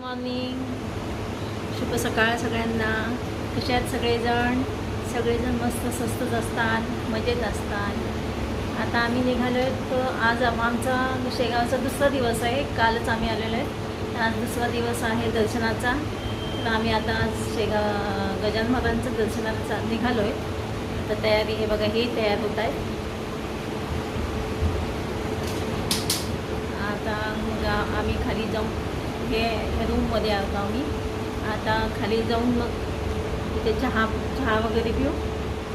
Morning शुभ सकाळ सगळ्यांना. कसे आहेत सगळेजण? सगळेजण मस्त स्वस्तच असतात मजेत असतात. आता आम्ही निघालो आहेत आज आमचा शेगावचा दुसरा दिवस आहे. कालच आम्ही आलेलो आहे. आज दुसरा दिवस आहे दर्शनाचा. तर आम्ही आता आज शेगाव गजान महाराजांचं दर्शनाचा निघालो आहे तर तयारी हे बघा हे तयार होत आहे. आता आम्ही खाली जाऊन हे रूममध्ये आहोत आम्ही. आता खाली जाऊन मग तिथे चहा चहा वगैरे पिऊ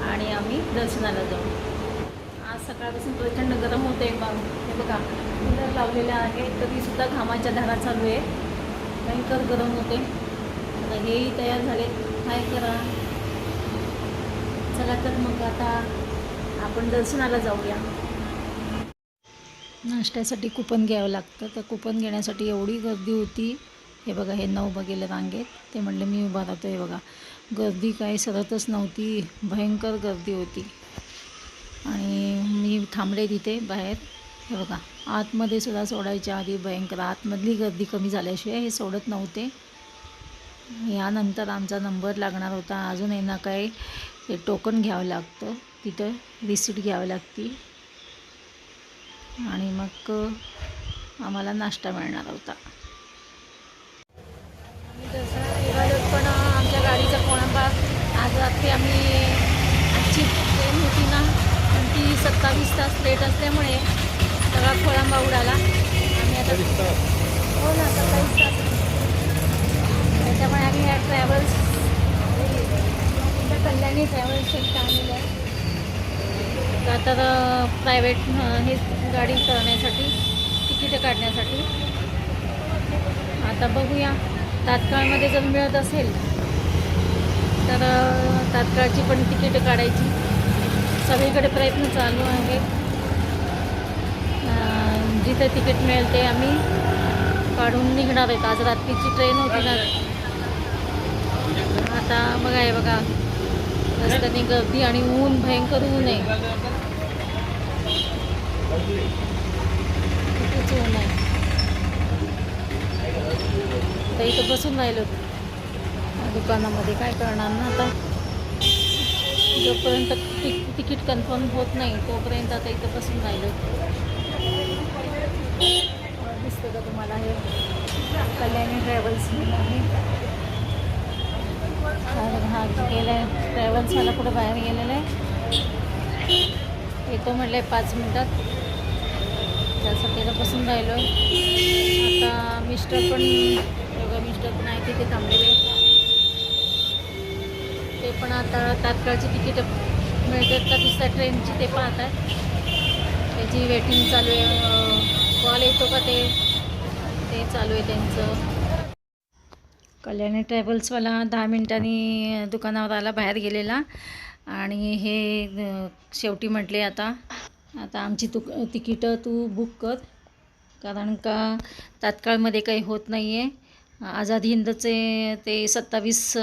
आणि आम्ही दर्शनाला जाऊ. आज सकाळपासून प्रचंड गरम होते बा. हे बघा कूलर लावलेलं आहे तरीसुद्धा घामाच्या धारा चालू आहे. भयंकर गरम होते आता हेही तयार झाले काय करा? चला तर मग आता आपण दर्शनाला जाऊया. नाश्त्यासाठी कुपन घ्यावं लागतं. तर कुपन घेण्यासाठी एवढी गर्दी होती. हे बघा हे नऊ बघितलं रांगेत. ते म्हणलं मी उभा राहतो हे बघा गर्दी काही सरतच नव्हती. भयंकर गर्दी होती. आणि मी थांबले तिथे बाहेर. हे बघा आतमध्ये सुद्धा सोडायच्या आधी भयंकर आतमधली गर्दी कमी झाल्याशिवाय हे सोडत नव्हते. यानंतर आमचा नंबर लागणार होता. अजून आहे ना काय ते टोकन घ्यावं लागतं. तिथं रिसिट घ्यावी लागती. आणि मग आम्हाला नाश्ता मिळणार होता. पण आमच्या गाडीचा कोळंबा आज रात्री आम्ही आजची ट्रेन होती ना पण ती सत्तावीस तास लेट असल्यामुळे सगळा खोळंबा उडाला. आम्ही आता हो ना सत्तावीस तास. त्याच्यामुळे आम्ही ह्या ट्रॅव्हल्स कल्याणी ट्रॅव्हल्स एक आणलेलं आहे का तर प्रायव्हेट हे गाडी करण्यासाठी तिकीटं काढण्यासाठी. आता बघूया तात्काळमध्ये जर मिळत असेल तर तात्काळची पण तिकीटं काढायची. सगळीकडे प्रयत्न चालू आहे. जिथे तिकीट मिळेल ते आम्ही काढून निघणार आहेत. आज रात्रीची ट्रेन होती ना. आता बघा आहे बघा. रस्त्याने गर्दी आणि ऊन भयंकर ऊन आहे. आता इथं बसून राहिलो. दुकानामध्ये काय करणार ना आता? जोपर्यंत तिक तिकीट कन्फर्म होत नाही तोपर्यंत आता इथं बसून राहिलो. दिसतं का तुम्हाला हे? कल्याणी ट्रॅव्हल्स आहे. हा गेला ट्रॅव्हल्सवाला कुठं बाहेर गेलेला आहे येतो म्हटलं पाच मिनटात. त्यासाठी आता बसून राहिलो. आता मिस्टर पण योगा मिस्टर पण आहे तिथे थांबलेले. ते पण आता तात्काळची तिकीट मिळतात का दुसऱ्या ट्रेनची ते पण आता त्याची वेटिंग चालू आहे. कॉल येतो का ते? ते चालू आहे त्यांचं. कल्याणी ट्रॅव्हल्सवाला दहा मिनिटांनी दुकानावर आला बाहेर गेलेला. आणि हे शेवटी म्हटले आता आता आमची तू तिकीटं तू बुक कर. कारण का तात्काळमध्ये काही होत नाही आहे आझाद हिंदचे ते सत्तावीस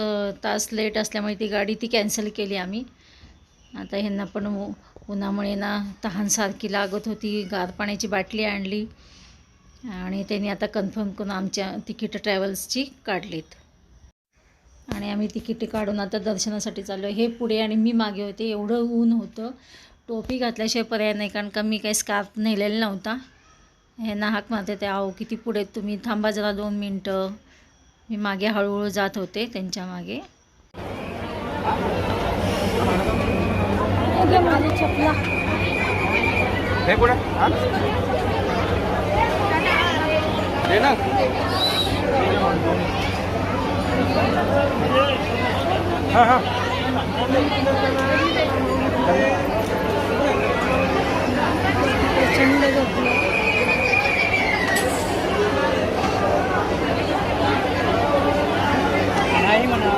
तास लेट असल्यामुळे ती गाडी ती कॅन्सल केली आम्ही. आता ह्यांना पण उ- उन्हामुळे ना तहानसारखी लागत होती. गार पाण्याची बाटली आणली. आणि त्यांनी आता कन्फर्म करून आमच्या तिकीट ट्रॅव्हल्सची काढलीत. आणि आम्ही तिकीट काढून आता दर्शनासाठी चाललो हे पुढे आणि मी मागे होते. एवढं ऊन होतं. टोपी घातल्याशिवाय पर्याय नाही कारण का मी काही स्कार्फ नेलेला नव्हता. हे नाहक मारते ते आहो किती पुढे तुम्ही थांबा जरा दोन मिनटं. मी मागे हळूहळू जात होते त्यांच्या मागे. हे हा? हे ना हा हा प्रचंड गर्दी आहे. नाही म्हणा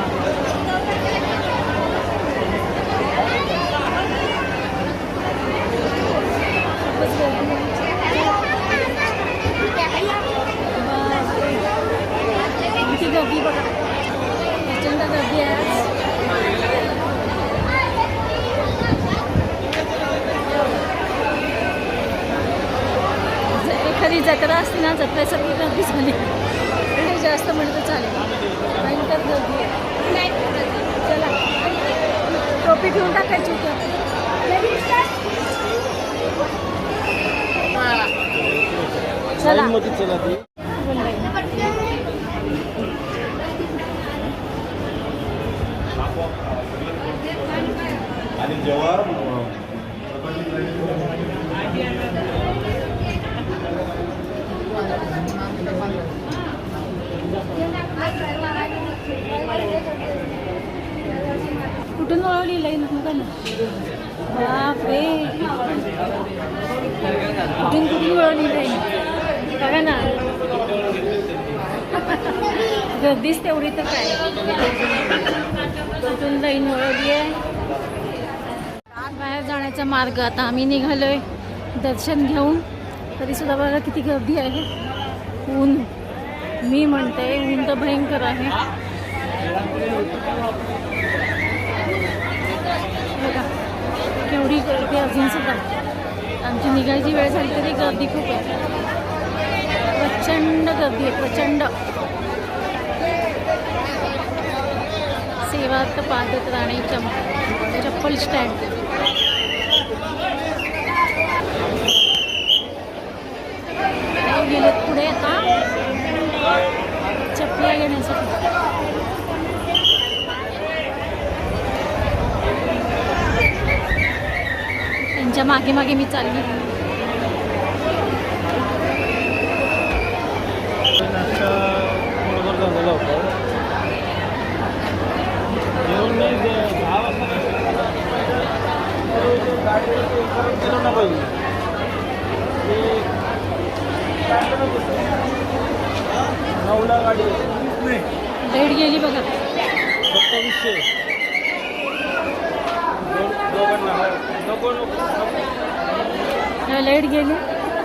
खूपच गर्दी आहे. बापरे. किती गर्दी बघा प्रचंड गर्दी आहे आज. जर एखादी जत्रा असते ना जत्रेसारखी गर्दी झाली जास्त म्हणजे म्हणलं तर चालेल. भयंकर गर्दी आहे. चला. टोपी ठेवून टाकायची. चला. आणि जेव्हा कुठून वळवली लाईन बघा ना बापरे. कुठून कुठून वळवली लाईन बघा ना. गर्दीच तेवढी तर काय. कुठून जाईन वळवली आहे. बाहेर जाण्याचा मार्ग. आता आम्ही निघालोय दर्शन घेऊन. तरी सुद्धा बघा किती गर्दी आहे. ऊन. मी म्हणते ऊन तर भयंकर आहे बघा केवढी गर्दी आमची निघायची वेळ झाली तरी गर्दी खूप आहे. प्रचंड गर्दी आहे प्रचंड. सेवा तर पाहत राणे चम चप्पल स्टँड गेलेत पुढे आता चपल्या घेण्यासाठी त्याच्यामागे मागे मी चालली मी गाडी नऊला गाडी आहे. गेली बघा सत्तावीसशे दो- दोघांना हो. नको नको नको. लाईट गेली